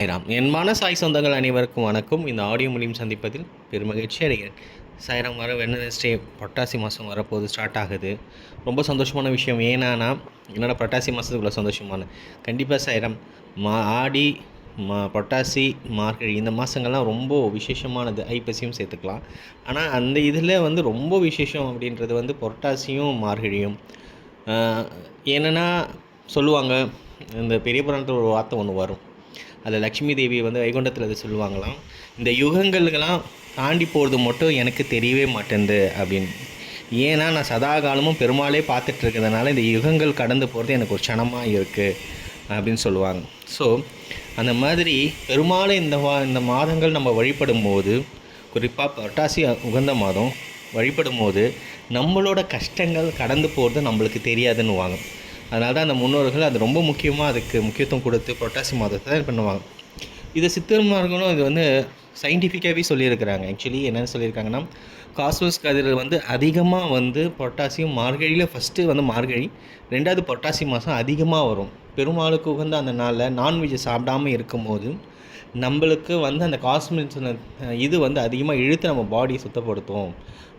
சாய்ராம். என்மான சாய் சொந்தங்கள் அனைவருக்கும் வணக்கம். இந்த ஆடியோ மூலியம் சந்திப்பதில் பெருமகிழ்ச்சி அடைகிறேன். சாய்ராம் வர வெனஸ்டே புரட்டாசி மாதம் வரப்போது ஸ்டார்ட் ஆகுது. ரொம்ப சந்தோஷமான விஷயம். ஏன்னா என்னோட புரட்டாசி மாதத்துக்குள்ள சந்தோஷமான. கண்டிப்பாக சாய்ராம் மா ஆடி மா பொட்டாசி மார்கழி இந்த மாதங்கள்லாம் ரொம்ப விசேஷமானது. ஐப்பசியும் சேர்த்துக்கலாம். ஆனால் அந்த இதில் வந்து ரொம்ப விசேஷம் அப்படின்றது வந்து புரட்டாசியும் மார்கழியும். என்னென்னா சொல்லுவாங்க இந்த பெரிய புராணத்தில் ஒரு வார்த்தை ஒன்று வரும். அதில் லக்ஷ்மி தேவி வந்து வைகுண்டத்தில் அது சொல்லுவாங்களாம். இந்த யுகங்களுக்கெல்லாம் தாண்டி போகிறது மட்டும் எனக்கு தெரியவே மாட்டேங்குது அப்படின்னு. ஏன்னா நான் சதா காலமும் பெருமாளே பார்த்துட்டு இருக்கிறதுனால இந்த யுகங்கள் கடந்து போகிறது எனக்கு ஒரு க்ஷணமாக இருக்குது அப்படின்னு சொல்லுவாங்க. ஸோ அந்த மாதிரி பெருமாளை இந்த வா இந்த மாதங்கள் நம்ம வழிபடும் போது குறிப்பாக புரட்டாசி உகந்த மாதம் வழிபடும் போது நம்மளோட கஷ்டங்கள் கடந்து போகிறது நம்மளுக்கு தெரியாதுன்னுவாங்க. அதனால தான் அந்த முன்னோர்கள் அது ரொம்ப முக்கியமாக அதுக்கு முக்கியத்துவம் கொடுத்து புரட்டாசி மாதத்தை தான் பண்ணுவாங்க. இதை சித்தர்மார்களும் இது வந்து சயின்டிஃபிக்காகவே சொல்லியிருக்கிறாங்க. ஆக்சுவலி என்னென்னு சொல்லியிருக்காங்கன்னா காஸ்மஸ் கதிர் வந்து அதிகமாக வந்து புரட்டாசியும் மார்கழியில் ஃபஸ்ட்டு வந்து மார்கழி ரெண்டாவது பொட்டாசி மாதம் அதிகமாக வரும். பெருமாளுக்கு உகந்த அந்த நாளில் நான்வெஜ் சாப்பிடாம இருக்கும்போது நம்மளுக்கு வந்து அந்த காஸ்மிக் இது வந்து அதிகமாக இழுத்து நம்ம பாடியை சுத்தப்படுத்தும்.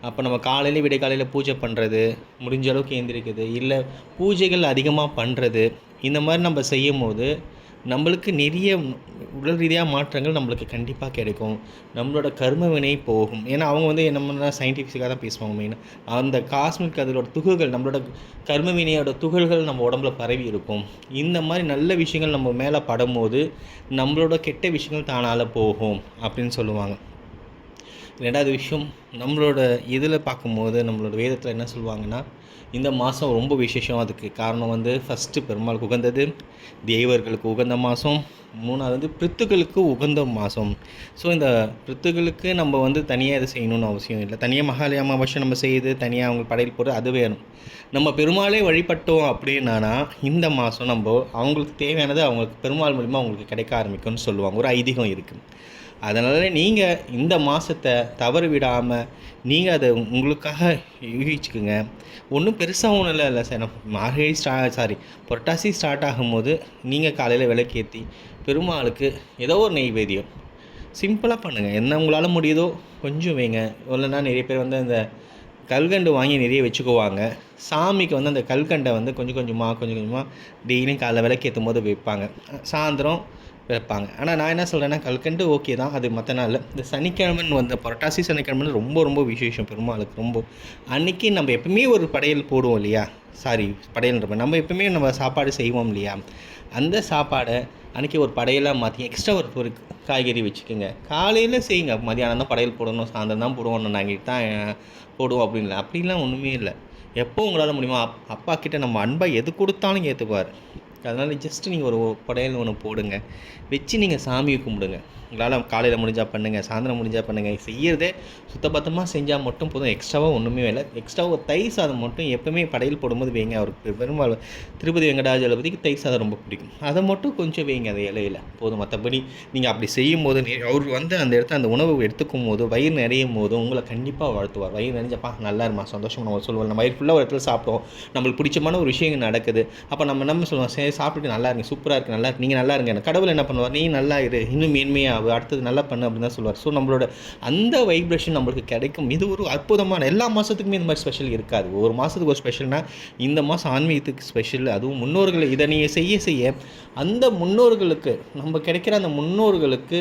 அப்போ நம்ம காலையில் விடிய காலையில் பூஜை பண்ணுறது முடிஞ்ச அளவுக்கு எந்திரிக்கிறது இல்லை பூஜைகள் அதிகமாக பண்ணுறது இந்த மாதிரி நம்ம செய்யும் போது நம்மளுக்கு நிறைய உடல் ரீதியாக மாற்றங்கள் நம்மளுக்கு கண்டிப்பாக கிடைக்கும். நம்மளோட கர்ம வினை போகும். ஏன்னா அவங்க வந்து நம்ம சயின்டிஃபிக்காக தான் பேசுவாங்க மெயினாக அந்த காஸ்மிக் அதோட துகள்கள் நம்மளோட கர்ம வினையோட துகள்கள் நம்ம உடம்புல பரவி இருக்கும். இந்த மாதிரி நல்ல விஷயங்கள் நம்ம மேலே படும்போது நம்மளோட கெட்ட விஷயங்கள் தானால போகும் அப்படின்னு சொல்லுவாங்க. ரெண்டாவது விஷயம் நம்மளோட இதில் பார்க்கும்போது நம்மளோட வேதத்தில் என்ன சொல்லுவாங்கன்னா இந்த மாதம் ரொம்ப விசேஷம் அதுக்கு. காரணம் வந்து ஃபஸ்ட்டு பெருமாளுக்கு உகந்தது தேவர்களுக்கு உகந்த மாதம் மூணாவது வந்து பித்துக்களுக்கு உகந்த மாதம் ஸோ இந்த பிரித்துகளுக்கு நம்ம வந்து தனியாக இதை செய்யணும்னு அவசியம் இல்லை. தனியாக மகாலய அமாவாசை நம்ம செய்து தனியாக அவங்க படையல் போடுறது அது வேணும். நம்ம பெருமாளே வழிபட்டோம் அப்படின்னா இந்த மாதம் நம்ம அவங்களுக்கு தேவையானது அவங்களுக்கு பெருமாள் மூலிமா அவங்களுக்கு கிடைக்க ஆரம்பிக்கும்னு சொல்லுவாங்க. ஒரு ஐதீகம் இருக்குது அதனால் நீங்கள் இந்த மாதத்தை தவறு விடாமல் நீங்கள் அதை உங்களுக்காக யூகிச்சுக்குங்க. ஒன்றும் பெருசாக ஒன்றும் இல்லை இல்லை சார். மார்கழி ஸ்டா சாரி புரட்டாசி ஸ்டார்ட் ஆகும்போது நீங்கள் காலையில் விளக்கேற்றி பெருமாளுக்கு ஏதோ ஒரு நெய்வேத்தியம். சிம்பிளாக பண்ணுங்கள் என்ன உங்களால் முடியுதோ கொஞ்சம் வைங்க. இல்லைன்னா நிறைய பேர் வந்து அந்த கல்கண்டு வாங்கி நிறைய வச்சுக்குவாங்க. சாமிக்கு வந்து அந்த கல்கண்டை வந்து கொஞ்சம் கொஞ்சமாக கொஞ்சம் கொஞ்சமாக டெய்லியும் காலைல விளக்கேற்றும் போது வைப்பாங்க. சாயந்தரம் வைப்பாங்க. ஆனால் நான் என்ன சொல்கிறேன்னா கல்கண்டு ஓகே தான் அது மற்ற நாளில். இந்த சனிக்கிழமைன்னு வந்த புரட்டாசி சனிக்கிழமைன்னு ரொம்ப ரொம்ப விசேஷம் பெருமாளுக்கு ரொம்ப. அன்றைக்கி நம்ம எப்பவுமே ஒரு படையல் போடுவோம் இல்லையா? சாரி படையல்ன்ற நம்ம எப்பவுமே நம்ம சாப்பாடு செய்வோம் இல்லையா? அந்த சாப்பாடை அன்றைக்கி ஒரு படையலாக மாற்றி எக்ஸ்ட்ரா ஒரு ஒரு காய்கறி வச்சுக்கோங்க. காலையில் செய்யுங்க மதியானம் தான் படையல் போடணும் சாயந்தரம் தான் போடுவோம் நாங்கள் தான் போடுவோம் அப்படின்ல அப்படிலாம் ஒன்றுமே இல்லை. எப்போ உங்களால் முடியுமோ அப் அப்பா கிட்டே நம்ம அன்பாக எது கொடுத்தாலும் ஏற்றுக்குவார் அதனால் ஜஸ்ட் நீங்கள் ஒரு படையல் ஒன்று போடுங்க. வச்சு நீங்கள் சாமியை கும்பிடுங்க. உங்களால் காலையில் முடிஞ்சால் பண்ணுங்கள் சாயந்தரம் முடிஞ்சால் பண்ணுங்கள் செய்யறதே சுத்தபத்தமாக செஞ்சால் மட்டும் போதும். எக்ஸ்ட்ராவாக ஒன்றுமே இல்லை. எக்ஸ்ட்ராவாக ஒரு தயிர் சாதம் மட்டும் எப்பவுமே படையல் போடும்போது வைங்க. அவருக்கு பெரும்பாலும் திருப்பதி வெங்கடாஜலபதிக்கு தயிர் சாதம் ரொம்ப பிடிக்கும். அதை மட்டும் கொஞ்சம் வைங்க அந்த இலையில. போதும். மற்றபடி நீங்கள் அப்படி செய்யும் போது அவர் வந்து அந்த இடத்த அந்த உணவு எடுத்துக்கும் போது வயிறு நிறையும் போது உங்களை கண்டிப்பாக வாழ்த்துவார். வயிறு நிறைஞ்சப்பா நல்லா இருமா சந்தோஷம் நம்ம சொல்லுவோம் நம்ம வயிறு ஃபுல்லாக ஒரு இடத்துல சாப்பிட்டோம் நம்மளுக்கு பிடிச்சமான ஒரு விஷயம் நடக்குது. அப்போ நம்ம நம்ம சொல்லுவோம்? சரி சாப்பிட்டுட்டு நல்லா இருங்க சூப்பராக இருக்குது நல்லா இருக்கு நீங்கள் நல்லா இருங்க. கடவுள் என்ன பண்ணுவார்? நீ நல்லா இரு இன்னும் மேன்மையாக அடுத்தது நல்லா பண்ணு அப்படின்னு தான் சொல்லுவார். ஸோ நம்மளோட அந்த வைப்ரேஷன் நம்மளுக்கு கிடைக்கும். இது ஒரு அற்புதமான எல்லா மாதத்துக்குமே இந்த மாதிரி ஸ்பெஷல் இருக்காது. ஒரு மாதத்துக்கு ஒரு ஸ்பெஷல்னால் இந்த மாதம் ஆன்மீகத்துக்கு ஸ்பெஷல் அதுவும் முன்னோர்கள் இதை நீங்கள் செய்ய செய்ய அந்த முன்னோர்களுக்கு நம்ம கிடைக்கிற அந்த முன்னோர்களுக்கு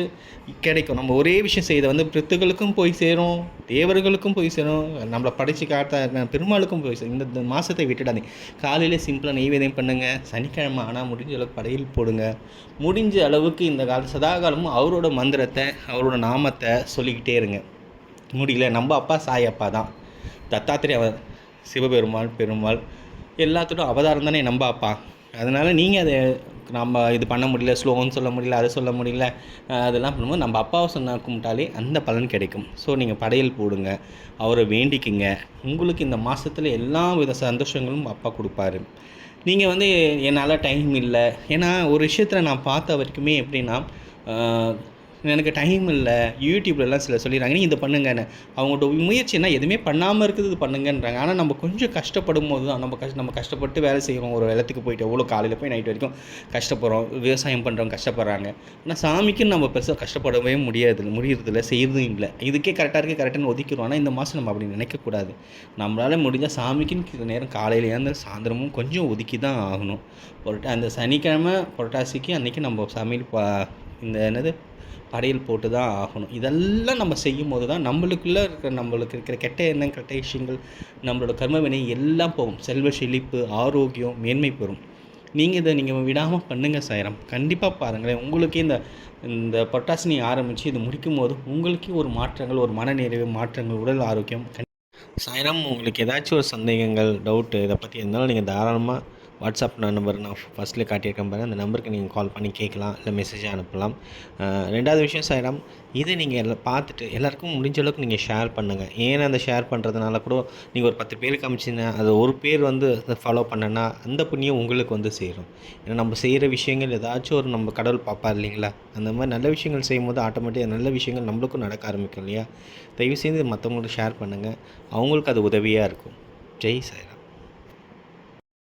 கிடைக்கும். நம்ம ஒரே விஷயம் செய்த வந்து பிரித்துகளுக்கும் போய் சேரும் தேவர்களுக்கும் போய் சேரும். நம்மளை படித்து காட்ட பெருமாளுக்கும் போய் சேரும். இந்த இந்த மாதத்தை விட்டுடாதீங்க. காலையில் சிம்பிளாக நெய்வேதியம் பண்ணுங்கள் சனிக்கிழமை ஆனால் முடிஞ்ச அளவுக்கு படையில் போடுங்க. முடிஞ்ச அளவுக்கு இந்த கால சதாகாலமும் அவரோட மந்திரத்தை அவரோட நாமத்தை சொல்லிக்கிட்டே இருங்க. முடியல. நம்ம அப்பா சாய் அப்பா தான். தத்தாத்திரே அவர் சிவபெருமாள் பெருமாள் எல்லாத்தோட அவதாரம் தானே நம்ம அப்பா. அதனால் நீங்கள் அதை நம்ம இது பண்ண முடியல ஸ்லோன்னு சொல்ல முடியல அதை சொல்ல முடியல அதெல்லாம் பண்ணும்போது நம்ம அப்பாவை சொன்னா கும்பிட்டாலே அந்த பலன் கிடைக்கும். ஸோ நீங்கள் படையல் போடுங்க அவரை வேண்டிக்குங்க. உங்களுக்கு இந்த மாதத்தில் எல்லா வித சந்தோஷங்களும் அப்பா கொடுப்பாரு. நீங்கள் வந்து என்னால் டைம் இல்லை. ஏன்னா ஒரு விஷயத்தில் நான் பார்த்த வரைக்குமே எப்படின்னா எனக்கு டைம் இல்லை. யூடியூப்லலாம் சில சொல்லிடுறாங்க நீ இதை பண்ணுங்கன்னு. அவங்களோட முயற்சி என்ன எதுவுமே பண்ணாமல் இருக்குது இது பண்ணுங்கன்றாங்க. ஆனால் நம்ம கொஞ்சம் கஷ்டப்படும் போது தான் நம்ம கஷ்ட நம்ம கஷ்டப்பட்டு வேலை செய்கிறோம் ஒரு இடத்துக்கு போயிட்டு எவ்வளோ காலையில் போய் நைட் வரைக்கும் கஷ்டப்படுறோம் விவசாயம் பண்ணுறவங்க கஷ்டப்படுறாங்க. ஆனால் சாமிக்கு நம்ம பெருசாக கஷ்டப்படவே முடியாது முடியறதில்ல செய்கிறதும் இல்லை. இதுக்கே கரெக்டாக இருக்குது கரெக்டாக ஒதுக்கிறோம். ஆனால் இந்த மாதம் நம்ம அப்படி நினைக்கக்கூடாது. நம்மளால் முடிஞ்சால் சாமிக்குன்னு நேரம் காலையில் இருந்து சாயந்தரமும் கொஞ்சம் ஒதுக்கி தான் ஆகணும். புரட்டா அந்த சனிக்கிழமை புரட்டாசிக்கு அன்றைக்கி நம்ம சமையல் பா இந்த என்னது? படையல் போட்டு தான் ஆகணும். இதெல்லாம் நம்ம செய்யும் போது தான் நம்மளுக்குள்ளே இருக்கிற நம்மளுக்கு இருக்கிற கெட்ட எண்ணம் கெட்ட விஷயங்கள் நம்மளோட கர்மவினை எல்லாம் போகும். செல்வ செழிப்பு ஆரோக்கியம் மேன்மை பெறும். நீங்கள் இதை நீங்கள் விடாமல் பண்ணுங்கள் சாயிரம். கண்டிப்பாக பாருங்களேன். உங்களுக்கே இந்த இந்த பொட்டாசினி ஆரம்பித்து இது முடிக்கும் போது உங்களுக்கே ஒரு மாற்றங்கள் ஒரு மனநிறைவு மாற்றங்கள் உடல் ஆரோக்கியம் சாயிரம் உங்களுக்கு ஏதாச்சும் ஒரு சந்தேகங்கள் டவுட்டு இதை பற்றி இருந்தாலும் நீங்கள் தாராளமாக வாட்ஸ்அப் நம்பர் நான் ஃபஸ்ட்டில் காட்டியிருக்கேன் பாருங்கள் அந்த நம்பருக்கு நீங்கள் கால் பண்ணி கேட்கலாம் இல்லை மெசேஜ் அனுப்பலாம். ரெண்டாவது விஷயம் சாயிரம் இதை நீங்கள் எல்லாம் பார்த்துட்டு எல்லாருக்கும் முடிஞ்ச அளவுக்கு நீங்கள் ஷேர் பண்ணுங்கள் ஏன்னா அந்த ஷேர் பண்ணுறதுனால கூட நீங்கள் ஒரு பத்து பேருக்கு காமிச்சிங்கன்னா அது ஒரு பேர் வந்து அதை ஃபாலோ பண்ணனா அந்த புண்ணியம் உங்களுக்கு வந்து சேரும். ஏன்னா நம்ம செய்கிற விஷயங்கள் ஏதாச்சும் ஒரு நம்ம கடவுள் பார்ப்பார் இல்லைங்களா? அந்த மாதிரி நல்ல விஷயங்கள் செய்யும்போது ஆட்டோமேட்டிக்காக நல்ல விஷயங்கள் நம்மளுக்கும் நடக்க ஆரம்பிக்கும் இல்லையா? தயவு செய்து மற்றவங்களுக்கு ஷேர் பண்ணுங்கள் அவங்களுக்கு அது உதவியாக இருக்கும். ஜெய் சாய்ராம்.